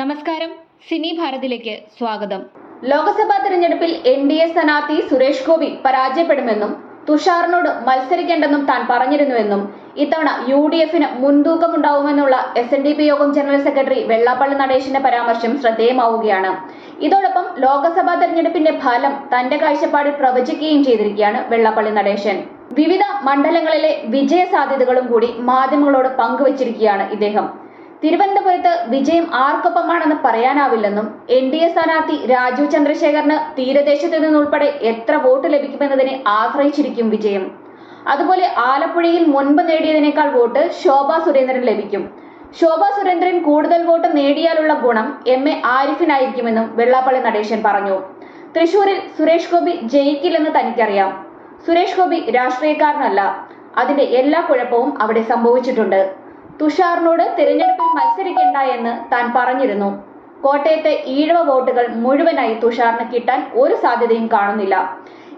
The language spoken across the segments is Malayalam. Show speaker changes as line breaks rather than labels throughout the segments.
നമസ്കാരം. സിനി ഭാരതിലേക്ക് സ്വാഗതം.
ലോക്സഭാ തെരഞ്ഞെടുപ്പിൽ എൻ ഡി എ സ്ഥാനാർത്ഥി സുരേഷ് ഗോപി പരാജയപ്പെടുമെന്നും തുഷാറിനോട് മത്സരിക്കേണ്ടെന്നും താൻ പറഞ്ഞിരുന്നുവെന്നും ഇത്തവണ യു ഡി എഫിന് മുൻതൂക്കമുണ്ടാവുമെന്നുള്ള എസ് എൻ ഡി പി യോഗം ജനറൽ സെക്രട്ടറി വെള്ളാപ്പള്ളി നടേശന്റെ പരാമർശം ശ്രദ്ധേയമാവുകയാണ്. ഇതോടൊപ്പം ലോക്സഭാ തെരഞ്ഞെടുപ്പിന്റെ ഫലം തന്റെ കാഴ്ചപ്പാടിൽ പ്രവചിക്കുകയും ചെയ്തിരിക്കുകയാണ് വെള്ളാപ്പള്ളി നടേശൻ. വിവിധ മണ്ഡലങ്ങളിലെ വിജയ സാധ്യതകളും കൂടി മാധ്യമങ്ങളോട് പങ്കുവച്ചിരിക്കുകയാണ് ഇദ്ദേഹം. തിരുവനന്തപുരത്ത് വിജയം ആർക്കൊപ്പമാണെന്ന് പറയാനാവില്ലെന്നും എൻ ഡി എ സ്ഥാനാർത്ഥി രാജീവ് ചന്ദ്രശേഖറിന് തീരദേശത്തു നിന്നുൾപ്പെടെ എത്ര വോട്ട് ലഭിക്കുമെന്നതിനെ ആശ്രയിച്ചിരിക്കും വിജയം. അതുപോലെ ആലപ്പുഴയിൽ മുൻപ് നേടിയതിനേക്കാൾ വോട്ട് ശോഭാ സുരേന്ദ്രൻ ലഭിക്കും. ശോഭാ സുരേന്ദ്രൻ കൂടുതൽ വോട്ട് നേടിയാലുള്ള ഗുണം എം എ ആരിഫിനായിരിക്കുമെന്നും വെള്ളാപ്പള്ളി നടേശൻ പറഞ്ഞു. തൃശൂരിൽ സുരേഷ് ഗോപി ജയിക്കില്ലെന്ന് തനിക്കറിയാം. സുരേഷ് ഗോപി രാഷ്ട്രീയക്കാരനല്ല. അതിന്റെ എല്ലാ കുഴപ്പവും അവിടെ സംഭവിച്ചിട്ടുണ്ട്. തുഷാറിനോട് തിരഞ്ഞെടുപ്പിൽ മത്സരിക്കേണ്ട എന്ന് താൻ പറഞ്ഞിരുന്നു. കോട്ടയത്തെ ഈഴവ വോട്ടുകൾ മുഴുവനായി തുഷാറിന് കിട്ടാൻ ഒരു സാധ്യതയും കാണുന്നില്ല.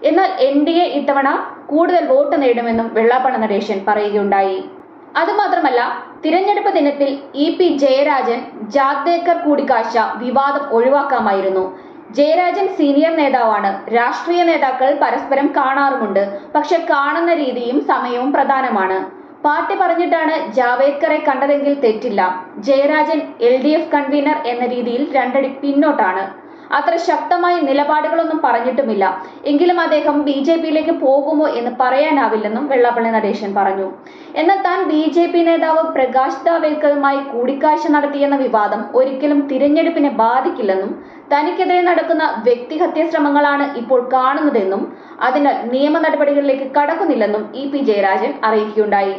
എന്നാൽ എൻ ഡി എ ഇത്തവണ കൂടുതൽ വോട്ട് നേടുമെന്നും വെള്ളാപ്പണ നടേശൻ പറയുകയുണ്ടായി. അതുമാത്രമല്ല തിരഞ്ഞെടുപ്പ് ദിനത്തിൽ ഇ പി ജയരാജൻ ജാഗ്ദേക്കർ കൂടിക്കാഴ്ച വിവാദം ഒഴിവാക്കാമായിരുന്നു. ജയരാജൻ സീനിയർ നേതാവാണ്. രാഷ്ട്രീയ നേതാക്കൾ പരസ്പരം കാണാറുമുണ്ട്. പക്ഷെ കാണുന്ന രീതിയും സമയവും പ്രധാനമാണ്. പാർട്ടി പറഞ്ഞിട്ടാണ് ജാവേദ്കറെ കണ്ടതെങ്കിൽ തെറ്റില്ല. Jayarajan L D F convener എന്ന രീതിയിൽ രണ്ടടി പിന്നോട്ടാണ്. അത്ര ശക്തമായ നിലപാടുകളൊന്നും പറഞ്ഞിട്ടുമില്ല. എങ്കിലും അദ്ദേഹം ബി ജെ പിയിലേക്ക് പോകുമോ എന്ന് പറയാനാവില്ലെന്നും വെള്ളാപ്പള്ളി നടേശൻ പറഞ്ഞു. എന്നാൽ താൻ ബി ജെ പി നേതാവ് പ്രകാശ് ജാവേദ്കറുമായി കൂടിക്കാഴ്ച നടത്തിയെന്ന വിവാദം ഒരിക്കലും തിരഞ്ഞെടുപ്പിനെ ബാധിക്കില്ലെന്നും തനിക്കെതിരെ നടക്കുന്ന വ്യക്തിഹത്യ ശ്രമങ്ങളാണ് ഇപ്പോൾ കാണുന്നതെന്നും അതിനാൽ നിയമ നടപടികളിലേക്ക് കടക്കുന്നില്ലെന്നും ഇ പി ജയരാജൻ അറിയിക്കുകയുണ്ടായി.